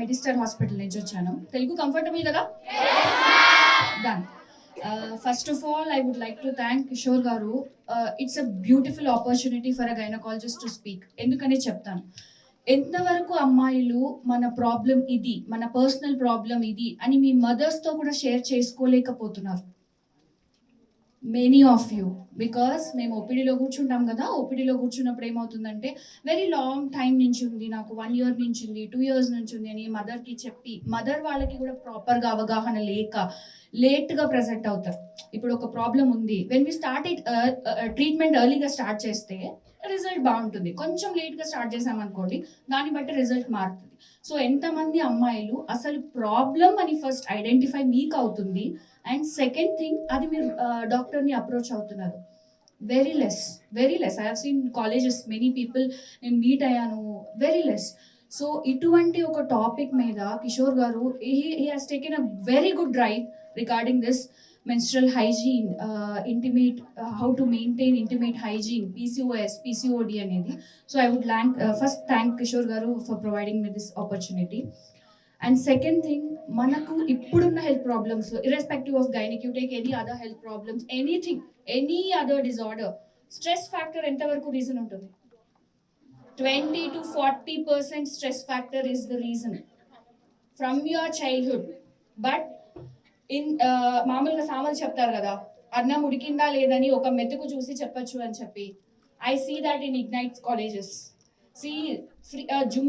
మెడిస్టర్ hospital నుంచి వచ్చాను. Telugu comfortable కదా? Done first of all I would like to thank Kishore garu. It's a beautiful opportunity for a gynaecologist to speak ఎందుకని చెప్తాను? ఎంతవరకు అమ్మాయిలు మన ప్రాబ్లం ఇది మన పర్సనల్ ప్రాబ్లం ఇది అని మీ మదర్స్తో కూడా షేర్ చేసుకోలేకపోతున్నారు. మెనీ ఆఫ్ యూ బికాస్ మేము ఓపీడీలో కూర్చుంటాం కదా ఓపీడీలో కూర్చున్నప్పుడు ఏమవుతుందంటే వెరీ లాంగ్ టైం నుంచి ఉంది నాకు వన్ ఇయర్ నుంచి ఉంది టూ ఇయర్స్ నుంచి ఉంది అని మదర్కి చెప్పి మదర్ వాళ్ళకి కూడా ప్రాపర్గా అవగాహన లేక లేట్గా ప్రెజెంట్ అవుతారు. ఇప్పుడు ఒక ప్రాబ్లం ఉంది. When we start it treatment ఎర్లీగా స్టార్ట్ చేస్తే రిజల్ట్ బాగుంటుంది. కొంచెం లేట్గా స్టార్ట్ చేసామనుకోండి దాన్ని బట్టి రిజల్ట్ మారుతుంది. సో ఎంతమంది అమ్మాయిలు అసలు ప్రాబ్లం అని ఫస్ట్ ఐడెంటిఫై మీకు అవుతుంది. అండ్ సెకండ్ థింగ్ అది మీరు uh, డాక్టర్ని అప్రోచ్ అవుతున్నారు. Very less very less I have seen colleges many people నేను మీట్ అయ్యాను. వెరీ లెస్ సో ఇటువంటి ఒక టాపిక్ మీద Kishore garu he has taken a very good drive regarding this menstrual hygiene, uh, intimate, uh, how to maintain intimate hygiene, PCOS, PCOD అనేది. So I would like first thank Kishore garu for providing me this opportunity and second thing మనకు ఇప్పుడున్న health problems irrespective of gynaec you take any other health problems anything any other disorder stress factor ఎంతవరకు reason ఉంటుంది? Twenty to forty percent stress factor is the reason from your childhood but in మామూలుగా సామాన్లు చెప్తారు కదా అన్నం ఉడికిందా లేదని ఒక మెతుకు చూసి చెప్పొచ్చు అని చెప్పి. I see that in ignites colleges see free zoom